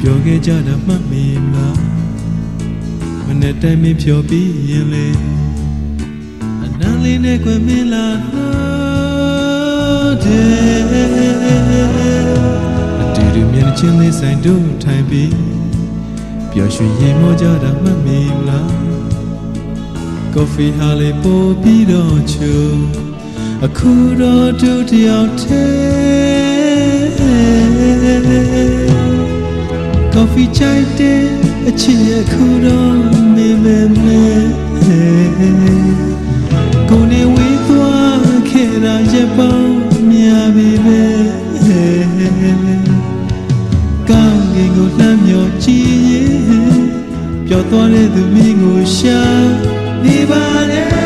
တူပြောခဲ့ကြတာမှတ်မိမလားမနဲ့တိုင်းမဖြောပြီးရင်လေအနမ်းလေးနဲ့ကွယ်မင်းလာတော့တဲ့အတူတူမျက်နှာချင်းလေးဆိုင်တို့ထိုင်ပြီးပျော်ရွှင်ရင်မောကြတာမှတ်မိမလားကော်ဖီဟာလေးပို့ပြီးတော့ချိုအခုတော့ဒုတိယတဲ့ ကော်ဖီချိုက်တဲ့အချစ်ရဲ့အခုတော့မေမေမေကိုနေဝေးသွားခဲ့တာရဲ့ပေါင်းများပြီပဲကောင်းကင်ကိုလှမ်းမြော်ကြည့်ရင်ပျော်သွားတဲ့သူမင်းကိုရှာနေပါလေ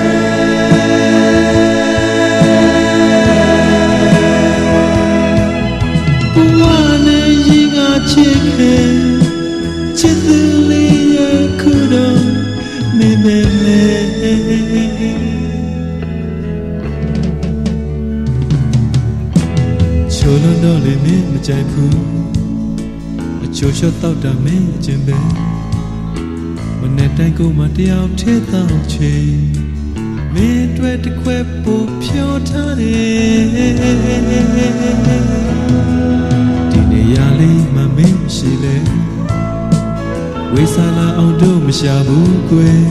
ချိုးလို့တော့လည်းမင်းမကြိုက်ဘူးအချိုးလျှော့တော့တာမင်းအချင်းပဲမနဲ့တိုင်းကိုမှတယောက်ထဲတောင်းချေမင်းတွေ့တစ်ခွဲပို့ဖြောထားတယ်ဒီနေရာလေးမှမင်းရှိလေဝေးစားလာအောင်တို့မရှာဘူးကွယ်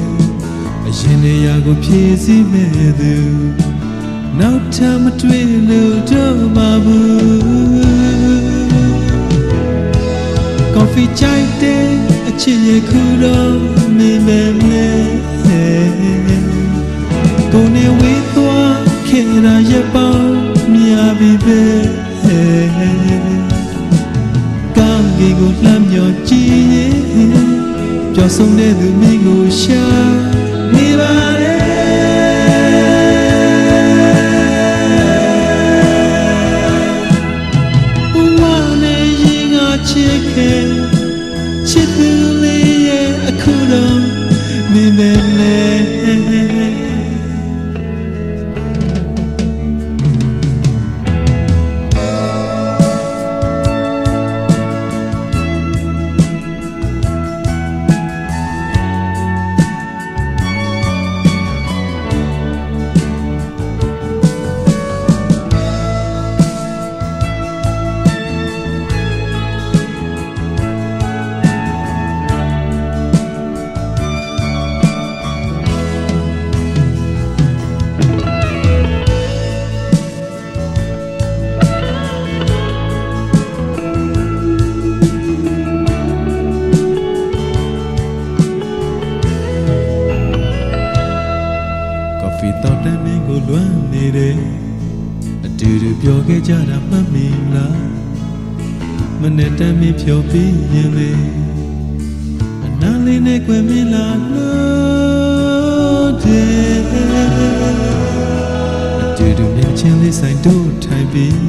အရင်နေရာကိုဖြည့်စည်းမဲ့သူ နောက်ထပ်မတွေ့လို့တော့မဘူး coffee ကြိုက်တဲ့အချစ်ရဲ့ခုတော့မင်းပဲလေကိုနေဝေးသွားခင်ရာရဲ့ပေါင်းမြာပြီပဲကောင်းကင်ကိုလှမ်းမြော်ကြည့်ရင်ပျော်ဆုံးတဲ့သူမင်းကိုရှာနေပါ ဖီတောက်တဲ့မင်းကိုလွမ်းနေတယ်အတူတူပြောခဲ့ကြတာမှတ်မိလားမနဲ့တမ်းမင်းဖြောပြီးရင်လေအနားလေးနဲ့ကွယ်မင်းလာလို့တဲ့အတူတူမျက်ချင်းလေးဆိုင်တို့ထိုင်ပြီး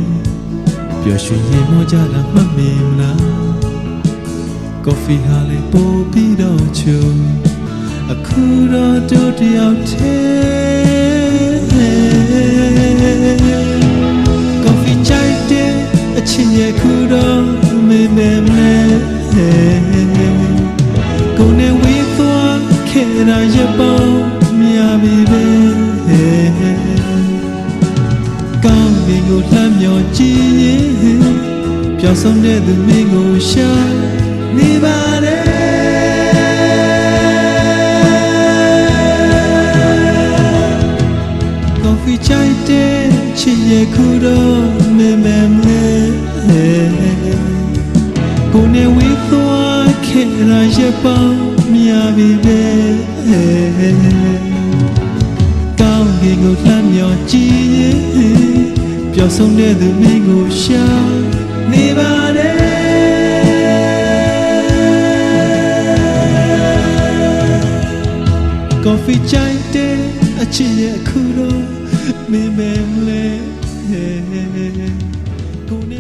ပျော်ရွှင်ရင်မောကြတာမှတ်မိလားကော်ဖီဟာလေးပို့ပြီးတော့ချုံအခု တော့တို့တယောက်သေးကော်ဖီချိုက်တဲ့အချစ်ရဲ့ခုတော့မေးမေးမေးကိုနေဝေးသွားခဲ့တာရဲ့ပေါင်းမြာပြီပဲကောင်းကင်ကိုလှမ်းမြော်ကြည့်ရင်ပျော်ဆုံးတဲ့သူမင်းကိုရှာနေပါ တော့မေမေမေကိုနေဝေးသွားခဲ့ရရဲ့ပေါင်းမြာပြီပဲကောင်းကင်ကိုလှမ်းမြော်ကြည့်ရင်ပျော်ဆုံးတဲ့သူမင်းကိုရှာနေပါလေကော်ဖီချိုက်တဲ့အချစ်ရဲ့အခုတော့မင်းပဲ กูใน